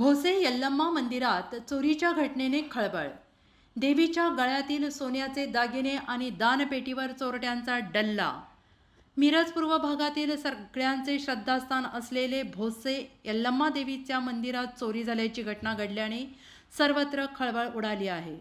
भोसे यल्लम्मा मंदिरात चोरीच्या घटनेने खळबळ. देवीच्या गळ्यातील सोन्याचे दागिने आणि दानपेटीवर चोरट्यांचा डल्ला. मिरज पूर्व भागातील सगळ्यांचे श्रद्धास्थान असलेले भोसे यल्लम्मा देवीच्या मंदिरात चोरी झाल्याची घटना घडल्याने सर्वत्र खळबळ उडाली आहे.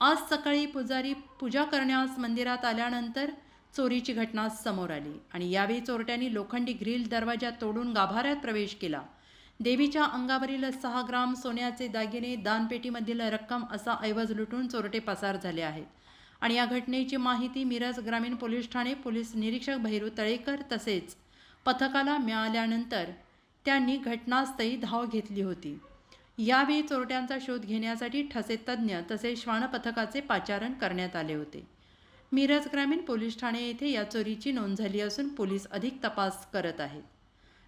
आज सकाळी पुजारी पूजा करण्यास मंदिरात आल्यानंतर चोरीची घटना समोर आली आणि यावेळी चोरट्यांनी लोखंडी ग्रिल दरवाजा तोडून गाभाऱ्यात प्रवेश केला. देवीच्या अंगावरील सहा ग्राम सोन्याचे दागिने दानपेटीमधील रक्कम असा ऐवज लुटून चोरटे पसार झाले आहेत. आणि या घटनेची माहिती मिरज ग्रामीण पोलीस ठाणे पोलीस निरीक्षक भैरू तळेकर तसेच पथकाला मिळाल्यानंतर त्यांनी घटनास्थळी धाव घेतली होती. यावेळी चोरट्यांचा शोध घेण्यासाठी ठसे तज्ज्ञ तसेच श्वान पथकाचे पाचारण करण्यात आले होते. मिरज ग्रामीण पोलीस ठाणे येथे या चोरीची नोंद झाली असून पोलीस अधिक तपास करत आहेत.